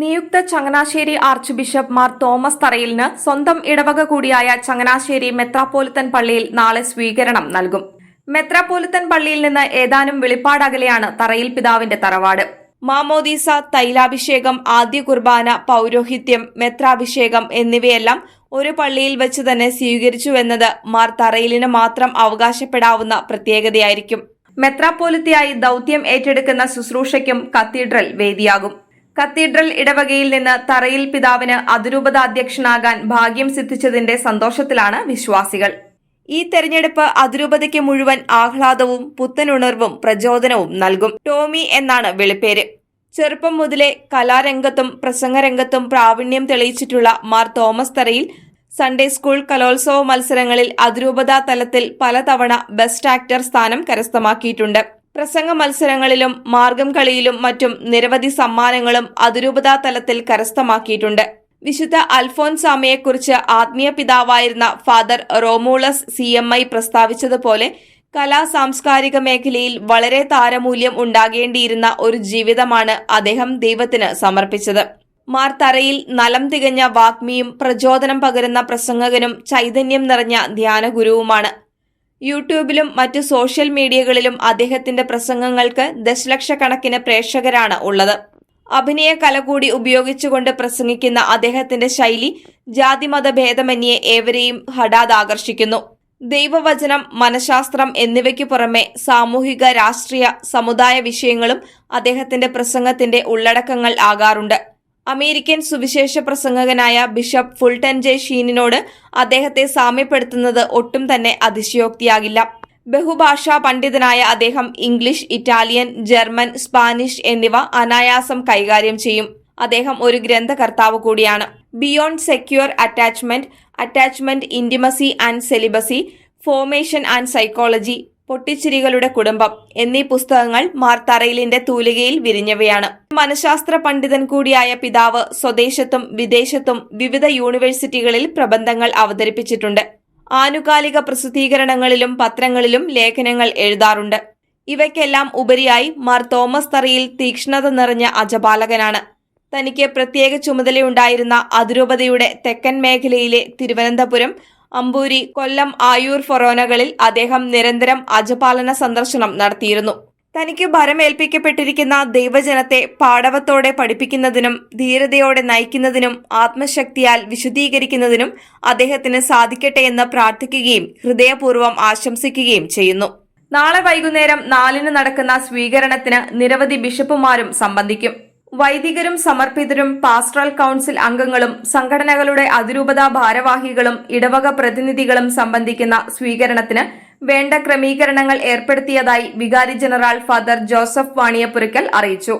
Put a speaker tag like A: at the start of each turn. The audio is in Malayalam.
A: നിയുക്ത Changanassery arch bishop Mar Thomas തറയിലിന് സ്വന്തം ഇടവക കൂടിയായ ചങ്ങനാശ്ശേരി മെത്രാപ്പോലിത്തൻ പള്ളിയിൽ നാളെ സ്വീകരണം നൽകും. മെത്രാപ്പോലിത്തൻ പള്ളിയിൽ നിന്ന് ഏതാനും വെളിപ്പാടകലെയാണ് തറയിൽ പിതാവിന്റെ തറവാട്. മാമോദീസ തൈലാഭിഷേകം ആദ്യ കുർബാന പൗരോഹിത്യം മെത്രാഭിഷേകം എന്നിവയെല്ലാം ഒരു പള്ളിയിൽ വെച്ച് തന്നെ സ്വീകരിച്ചുവെന്നത് മാർ തറയിലിന് മാത്രം അവകാശപ്പെടാവുന്ന പ്രത്യേകതയായിരിക്കും. മെത്രാപ്പോലിത്തയായി ദൌത്യം ഏറ്റെടുക്കുന്ന ശുശ്രൂഷയ്ക്കും കത്തീഡ്രൽ വേദിയാകും. കത്തീഡ്രൽ ഇടവകയിൽ നിന്ന് തറയിൽ പിതാവിന് അതിരൂപത അധ്യക്ഷനാകാൻ ഭാഗ്യം സിദ്ധിച്ചതിന്റെ സന്തോഷത്തിലാണ് വിശ്വാസികൾ. ഈ തെരഞ്ഞെടുപ്പ് അതിരൂപതയ്ക്ക് മുഴുവൻ ആഹ്ലാദവും പുത്തനുണർവും പ്രചോദനവും നൽകും. ടോമി എന്നാണ് വെളിപ്പേര്. ചെറുപ്പം മുതലേ കലാരംഗത്തും പ്രസംഗരംഗത്തും പ്രാവീണ്യം തെളിയിച്ചിട്ടുള്ള Mar Thomas Tharayil Sunday school കലോത്സവ മത്സരങ്ങളിൽ അതിരൂപതാ തലത്തിൽ പലതവണ ബെസ്റ്റ് ആക്ടർ സ്ഥാനം കരസ്ഥമാക്കിയിട്ടുണ്ട്. പ്രസംഗ മത്സരങ്ങളിലും മാർഗം കളിയിലും മറ്റും നിരവധി സമ്മാനങ്ങളും അതിരൂപതാ തലത്തിൽ കരസ്ഥമാക്കിയിട്ടുണ്ട്. വിശുദ്ധ അൽഫോൻസാമയെക്കുറിച്ച് ആത്മീയ പിതാവായിരുന്ന father Romulus C M I പ്രസ്താവിച്ചതുപോലെ കലാ സാംസ്കാരിക മേഖലയിൽ വളരെ താരമൂല്യം ഉണ്ടാകേണ്ടിയിരുന്ന ഒരു ജീവിതമാണ് അദ്ദേഹം ദൈവത്തിന് സമർപ്പിച്ചത്. മാർ തറയിൽ നലം തികഞ്ഞ വാഗ്മിയും പ്രചോദനം പകരുന്ന പ്രസംഗകനും ചൈതന്യം നിറഞ്ഞ ധ്യാനഗുരുവുമാണ് യൂട്യൂബിലും മറ്റ് സോഷ്യൽ മീഡിയകളിലും അദ്ദേഹത്തിന്റെ പ്രസംഗങ്ങൾക്ക് ദശലക്ഷക്കണക്കിന് പ്രേക്ഷകരാണ് ഉള്ളത്. അഭിനയ കല കൂടി ഉപയോഗിച്ചുകൊണ്ട് പ്രസംഗിക്കുന്ന അദ്ദേഹത്തിന്റെ ശൈലി ജാതിമത ഭേദമന്യേ ഏവരെയും ഹഠാത് ആകർഷിക്കുന്നു ദൈവവചനം മനഃശാസ്ത്രം എന്നിവയ്ക്കു പുറമെ സാമൂഹിക രാഷ്ട്രീയ സമുദായ വിഷയങ്ങളും അദ്ദേഹത്തിന്റെ പ്രസംഗത്തിന്റെ ഉള്ളടക്കങ്ങൾ ആകാറുണ്ട്. അമേരിക്കൻ സുവിശേഷ പ്രസംഗകനായ ബിഷപ്പ് ഫുൾട്ടൻ ജെ ഷീനിനോട് അദ്ദേഹത്തെ സാമ്യപ്പെടുത്തുന്നത് ഒട്ടും തന്നെ അതിശയോക്തിയാകില്ല. ബഹുഭാഷാ പണ്ഡിതനായ അദ്ദേഹം ഇംഗ്ലീഷ് ഇറ്റാലിയൻ ജർമ്മൻ സ്പാനിഷ് എന്നിവ അനായാസം കൈകാര്യം ചെയ്യും. അദ്ദേഹം ഒരു ഗ്രന്ഥകർത്താവ് കൂടിയാണ്. Beyond secure attachment attachment intimacy and celibacy formation and psychology പൊട്ടിച്ചിരികളുടെ കുടുംബം എന്നീ പുസ്തകങ്ങൾ മാർത്തറയിലിന്റെ തൂലികയിൽ വിരിഞ്ഞവയാണ്. മനഃശാസ്ത്ര പണ്ഡിതൻ കൂടിയായ പിതാവ് സ്വദേശത്തും വിദേശത്തും വിവിധ യൂണിവേഴ്സിറ്റികളിൽ പ്രബന്ധങ്ങൾ അവതരിപ്പിച്ചിട്ടുണ്ട്. ആനുകാലിക പ്രസിദ്ധീകരണങ്ങളിലും പത്രങ്ങളിലും ലേഖനങ്ങൾ എഴുതാറുണ്ട്. ഇവയ്ക്കെല്ലാം ഉപരിയായി മാർ തോമസ് തറയിൽ തീക്ഷ്ണത നിറഞ്ഞ അജപാലകനാണ്. തനിക്ക് പ്രത്യേക ചുമതലയുണ്ടായിരുന്ന അതിരൂപതയുടെ തെക്കൻ മേഖലയിലെ തിരുവനന്തപുരം അമ്പൂരി കൊല്ലം ആയൂർ ഫൊറോനകളിൽ അദ്ദേഹം നിരന്തരം അജപാലന സന്ദർശനം നടത്തിയിരുന്നു. തനിക്ക് ഭരമേൽപ്പിക്കപ്പെട്ടിരിക്കുന്ന ദൈവജനത്തെ പാടവത്തോടെ പഠിപ്പിക്കുന്നതിനും ധീരതയോടെ നയിക്കുന്നതിനും ആത്മശക്തിയാൽ വിശുദ്ധീകരിക്കുന്നതിനും അദ്ദേഹത്തിന് സാധിക്കട്ടെ എന്ന് പ്രാർത്ഥിക്കുകയും ഹൃദയപൂർവം ആശംസിക്കുകയും ചെയ്യുന്നു. നാളെ വൈകുന്നേരം നാലിന് നടക്കുന്ന സ്വീകരണത്തിന് നിരവധി ബിഷപ്പുമാരും സംബന്ധിക്കും. വൈദികരും സമർപ്പിതരും പാസ്ട്രൽ കൌൺസിൽ അംഗങ്ങളും സംഘടനകളുടെ അതിരൂപതാ ഭാരവാഹികളും ഇടവക പ്രതിനിധികളും സംബന്ധിക്കുന്ന സ്വീകരണത്തിന് വേണ്ട ക്രമീകരണങ്ങൾ ഏർപ്പെടുത്തിയതായി വികാരി ജനറൽ ഫാദർ ജോസഫ് വാണിയപ്പുരക്കൽ അറിയിച്ചു